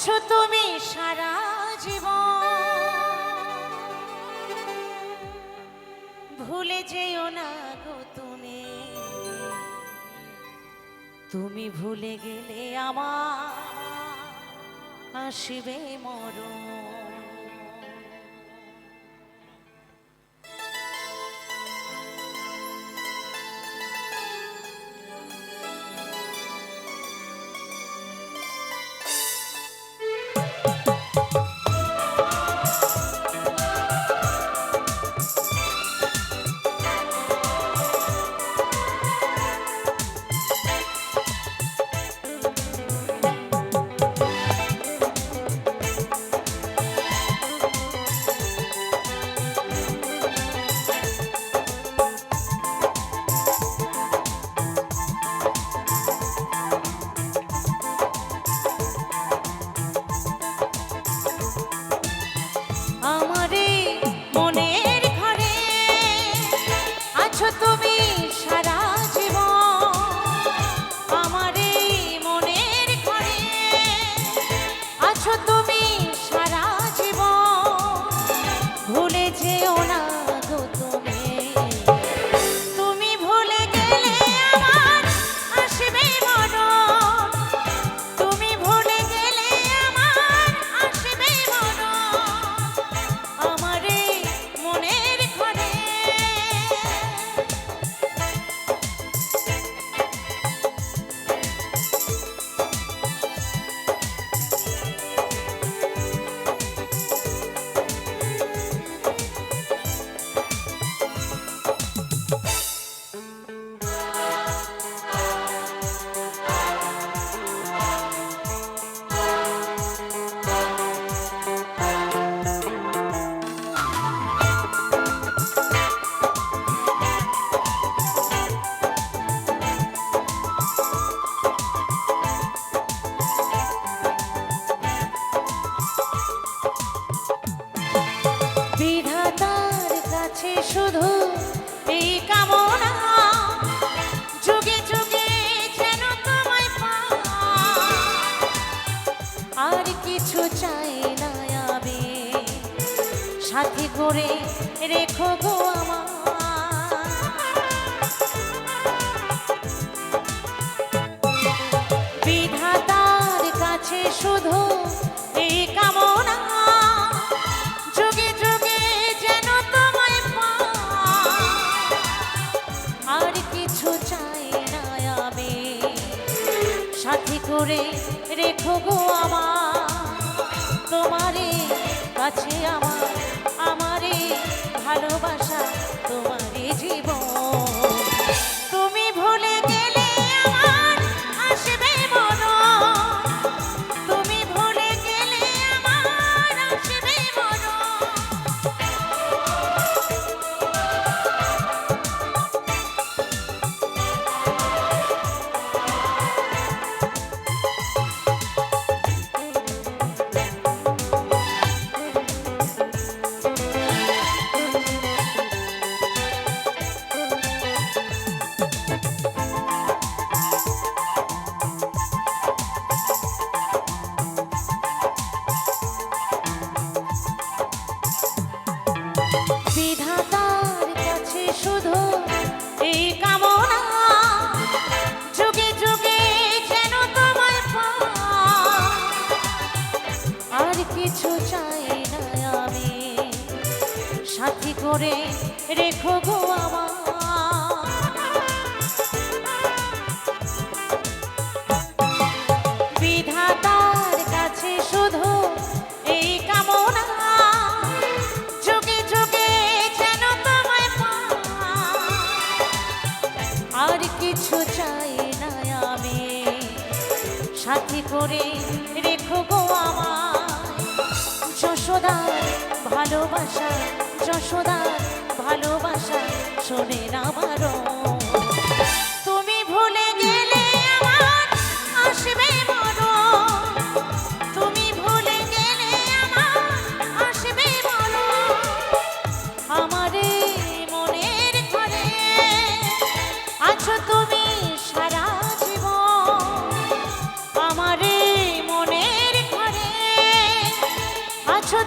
আছো তুমি সারা জীবন। ভুলে যেও না গো তুমি। তুমি ভুলে গেলে আমার আসবে মরণ। কাছে শুধু এই কামনা। যুগে যুগে যেন তোমায়। আর কিছু চাই না আমি। সাথী করে রেখো গো আমার সাথী করে রেখো গো আমার তোমারে কাছে আমার আমারে ভালোবাসা। আর কিছু চাই না আমি। সাথী করে রেখো গো আমার। বিধাতার কাছে শুধু এই কামনা। যুগে আর কিছু চাই না আমি। সাথী করে যশোদার ভালোবাসা যশোদার ভালোবাসা শোনে না আমার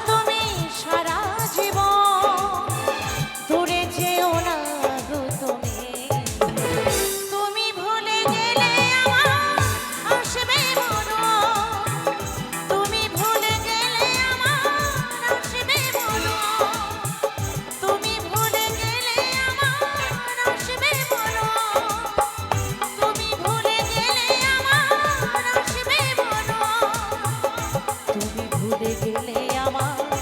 তুমি সারা জীবন। দূরে যেও না গো তুমি। গেলে আমার